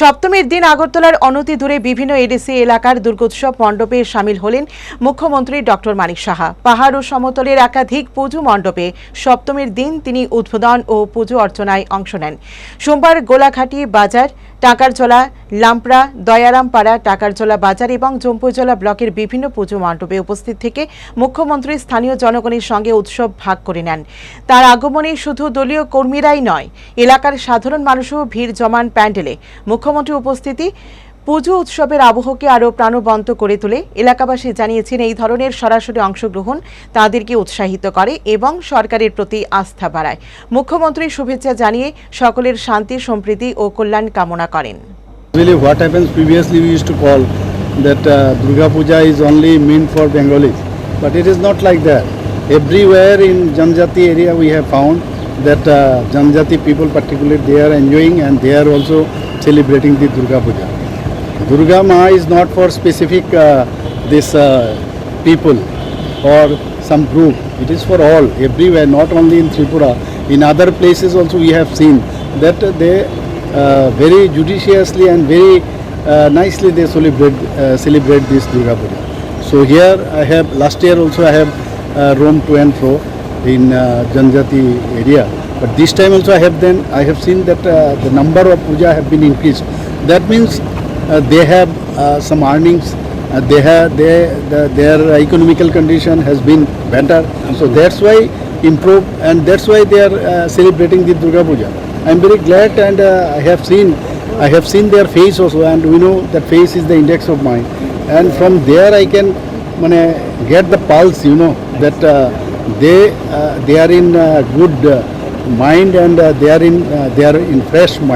সপ্তমীর দিন আগরতলার অনতি দূরে বিভিন্ন এডিসি এলাকার দুর্গোৎসব মণ্ডপে সামিল হলেন মুখ্যমন্ত্রী ডক্টর মানিক সাহা। পাহাড় ও সমতলের একাধিক পুজো মণ্ডপে সপ্তমীর দিন তিনি উদ্বোধন ও পুজো অর্চনায় অংশ নেন। সোমবার গোলাঘাটি বাজার, টাকারজলা, লাম্পড়া, দয়ারামপাড়া, টাকারজলা বাজার এবং জম্পুজলা ব্লকের বিভিন্ন পুজো মণ্ডপে উপস্থিত থেকে মুখ্যমন্ত্রী স্থানীয় জনগণের সঙ্গে উৎসব ভাগ করে নেন। তার আগমনে শুধু দলীয় কর্মীরাই নয়, এলাকার সাধারণ মানুষও ভিড় জমান প্যান্ডেলে মুখ্যমন্ত্রী উপস্থিতি পুজো উৎসবের আবহকে আরও প্রাণবন্ত করে তোলে এলাকাবাসী জানিয়েছেন এই ধরনের সরাসরি অংশগ্রহণ তাদেরকে উৎসাহিত করে এবং সরকারের প্রতি আস্থা বাড়ায় মুখ্যমন্ত্রী শুভেচ্ছা জানিয়ে সকলের শান্তি সম্প্রীতি ও কল্যাণ কামনা করেন Really, what happens previously we used to call that uh, Durga Puja is only meant for Bengalis, but it is not like that. Everywhere in Janjati area we have found that uh, Janjati people particularly they are enjoying and they are also celebrating the Durga Puja. Durga Ma is not for specific uh, this uh, people or some group. It is for all, everywhere, not only in Tripura. In other places also we have seen that they uh, very judiciously and very uh, nicely they celebrate uh, celebrate this Durga Puja. So here I have last year also I have uh, roamed to and fro in uh, Janjati area. But this time also I have then I have seen that uh, the number of puja have been increased. That means uh, they have uh, some earnings. Uh, they have they, the, their economical condition has been better. So that's why improve and that's why they are uh, celebrating the Durga Puja. I am very glad and uh, I have seen I have seen their face also and we know that face is the index of mind and from there I can mane, get the pulse you know that uh, they uh, they are in uh, good uh, mind and uh, they are in uh, they are in fresh mind